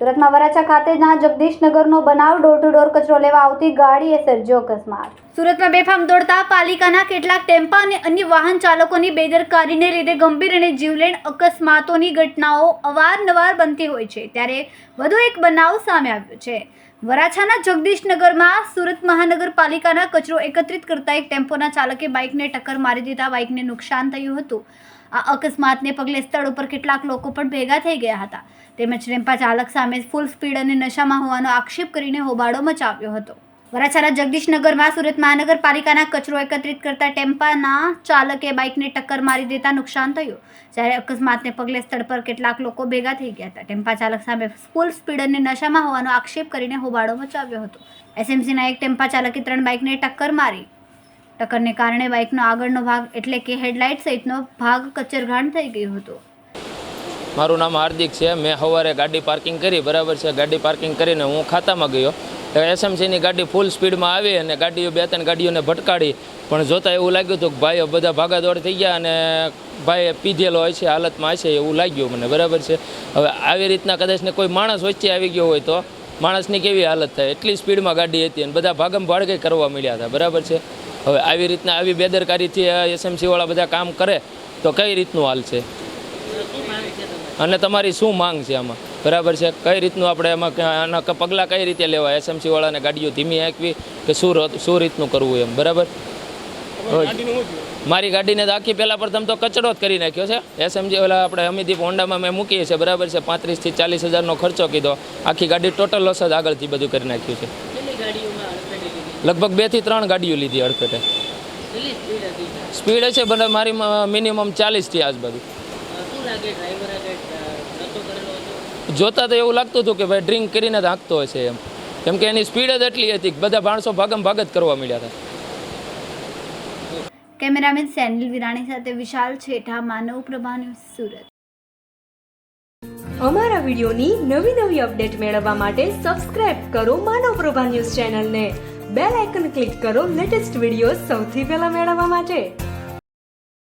સુરતમાં વરાછા ખાતેના જગદીશનગરનો બનાવ ડોર ટુ ડોર કચરો લેવા આવતી ગાડીએ સર્જ્યો અકસ્માત. સુરતમાં બેફામ દોડતા પાલિકાના કેટલાક ટેમ્પા અને અન્ય વાહન ચાલકોની બેદરકારીને લીધે ગંભીર અને જીવલેણ અકસ્માતોની ઘટનાઓ અવારનવાર બનતી હોય છે. ત્યારે વધુ એક બનાવ સામે આવ્યો છે. વરાછાના જગદીશનગરમાં સુરત મહાનગરપાલિકાના કચરો એકત્રિત કરતા એક ટેમ્પોના ચાલકે બાઇકને ટક્કર મારી દીધા. બાઇકને નુકસાન થયું હતું. આ અકસ્માતને પગલે સ્થળ ઉપર કેટલાક લોકો પણ ભેગા થઈ ગયા હતા. તેમજ ટેમ્પા ચાલક સામે ફૂલ સ્પીડ અને નશામાં હોવાનો આક્ષેપ કરીને હોબાળો મચાવ્યો હતો. વરાછાના જગદીશનગરમાં સુરત મહાનગરપાલિકાના કચરો એકત્રિત કરતા ટેમ્પાના ચાલકે બાઇકને ટક્કર મારી દેતા નુકસાન થયું. જ્યારે અકસ્માતને પગલે સ્થળ પર કેટલાક લોકો ભેગા થઈ ગયા હતા. ટેમ્પા ચાલક સામે ફૂલ સ્પીડ અને નશામાં હોવાનો આક્ષેપ કરીને હોબાળો મચાવ્યો હતો. એસએમસીના એક ટેમ્પા ચાલકે ત્રણ બાઇકને ટક્કર મારી. ટક્કરને કારણે બાઇકનો આગળનો ભાગ એટલે કે હેડલાઇટ સહિતનો ભાગ કચરઘાણ થઈ ગયો હતો. મારું નામ હાર્દિક છે. મેં સવારે ગાડી પાર્કિંગ કરી. બરાબર છે. ગાડી પાર્કિંગ કરીને હું ખાતામાં ગયો. એસએમસીની ગાડી ફૂલ સ્પીડમાં આવી અને ગાડીઓ બે ત્રણ ગાડીઓને ભટકાડી. પણ જોતાં એવું લાગ્યું હતું કે ભાઈઓ બધા ભાગાદોડ થઈ ગયા અને ભાઈ પીધેલો હોય છે, હાલતમાં હશે એવું લાગ્યું મને. બરાબર છે? હવે આવી રીતના કદાચ ને કોઈ માણસ વચ્ચે આવી ગયો હોય તો માણસની કેવી હાલત થાય? એટલી સ્પીડમાં ગાડી હતી અને બધા ભાગમ ભાડકે કરવા મળ્યા હતા. બરાબર છે? હવે આવી રીતના આવી બેદરકારીથી એસએમસીવાળા બધા કામ કરે તો કઈ રીતનું હાલ છે? અને તમારી શું માંગ છે આમાં? બરાબર છે? કઈ રીતનું આપણે એમાં આના પગલાં કઈ રીતે લેવા એસએમસી વાળાને ગાડીઓ ધીમી આંકવી કે શું ર- શું રીતનું કરવું એમ? બરાબર? મારી ગાડીને તો આખી પહેલાં પ્રથમ તો કચરો જ કરી નાખ્યો છે. એસએમજી ઓલા આપણે અમિદીપ હોન્ડામાં મેં મૂકીએ છીએ બરાબર છે? પાંત્રીસથી ચાલીસ હજારનો ખર્ચો કીધો. આખી ગાડી ટોટલ લોસ જ આગળથી બધું કરી નાખ્યું છે. લગભગ બેથી ત્રણ ગાડીઓ લીધી અડફેટે. સ્પીડ છે બને મારી મિનિમમ ચાલીસથી આજુબાજુ. જોતા તો એવું લાગતું હતું કે ભાઈ ડ્રિંક કરીને જ હાંકતો હશે એમ. કેમ કે એની સ્પીડ જ એટલી હતી કે બધા માણસો ભાગમ ભાગ જ કરવા મળ્યા હતા. કેમેરામેન સેનિલ વિરાણી સાથે વિશાલ છેઠા માનવ પ્રભા ન્યૂઝ સુરત. અમારા વિડીયોની નવી નવી અપડેટ મેળવવા માટે સબસ્ક્રાઇબ કરો માનવ પ્રભા ન્યૂઝ ચેનલને. બેલ આઇકન ક્લિક કરો લેટેસ્ટ વીડિયો સૌથી પહેલા મેળવવા માટે.